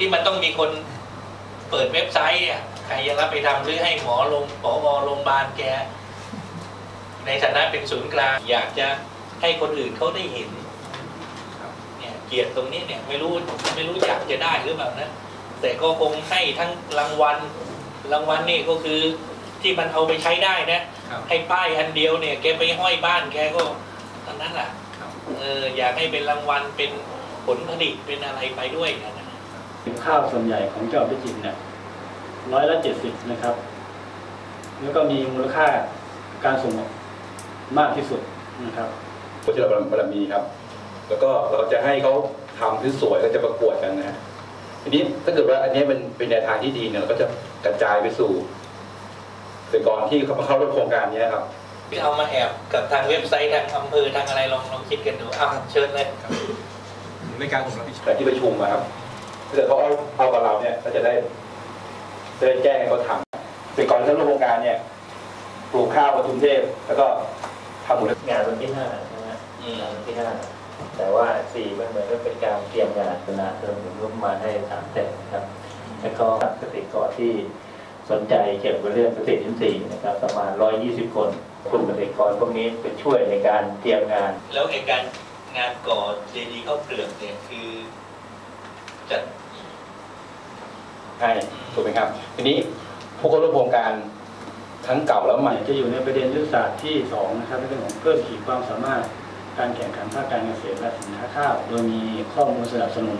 ที่มันต้องมีคนเปิดเว็บไซต์อะใครจะรับไปทำหรือให้หมอลงปอโรงพยาบาลแก ในฐานะเป็นศูนย์กลาง อยากจะให้คนอื่นเขาได้เห็นเนี่ยเกียรติตรงนี้เนี่ยไม่รู้ไม่รู้อยากจะได้หรือเปล่านะแต่ก็คงให้ทั้งรางวัลรางวัลนี่ก็คือที่มันเอาไปใช้ได้นะครับให้ป้ายอันเดียวเนี่ยแกไปห้อยบ้านแกก็เท่านั้นแหละครับเอออยากให้เป็นรางวัลเป็นผลผลิตเป็นอะไรไปด้วยนะ ข้าวส่วนใหญ่ของเจ้าพิจิตรเนี่ยร้อยละเจ็ดสิบนะครับ แล้วก็มีมูลค่าการส่งออกมากที่สุดนะครับวชิรบารมีครับ แล้วก็เราจะให้เขาทำที่สวยก็จะประกวดกันนะฮะทีนี้ถ้าเกิดว่าอันนี้เป็นเป็นแนวทางที่ดีเนี่ยเราก็จะกระจายไปสู่เกษตรกรที่เขาเข้าร่วมโครงการนี้นะครับที่เอามาแอบกับทางเว็บไซต์ทางอำเภอทางอะไรลองลองคิดกันดูอ้าวเชิญเลยในการผมรับผิดชอบแต่ที่ประชุมนะครับ ถ้าเกิดเขาเอาเอากับเราเนี่ยก็จะได้จะได้แจ้งให้เขาทำเกษตรกรที่เข้าร่วมโครงการเนี่ยปลูกข้าวปทุมเทพแล้วก็ทำหมูงานวันที่ห้าใช่ไหมงานวันที่ห้าแต่ว่าสี่มันเหมือนกับเป็นการเตรียมงานคณะเติมงบประมาให้สามแสนนะครับ แล้วก็เกษตรกรที่สนใจเกี่ยวกับเรื่องเกษตรอินทรีย์นะครับ ประมาณ120คนกลุ่มเกษตรกรพวกนี้เป็นช่วยในการเตรียมงาน แล้วไอ้การงานก่อเจดีย์ข้าวเปลือกเนี่ยคือ จัดให้ถูกไหมครับ ทีนี้ผู้เข้าร่วมโครงการทั้งเก่าแล้วใหม่ จะอยู่ในประเด็นยุทธศาสตร์ที่สองนะครับในเรื่องของเพิ่มขีดความสามารถการแข่งขันภาคการเกษตรและสินค้าข้าวโดยมีข้อมูลสนับสนุน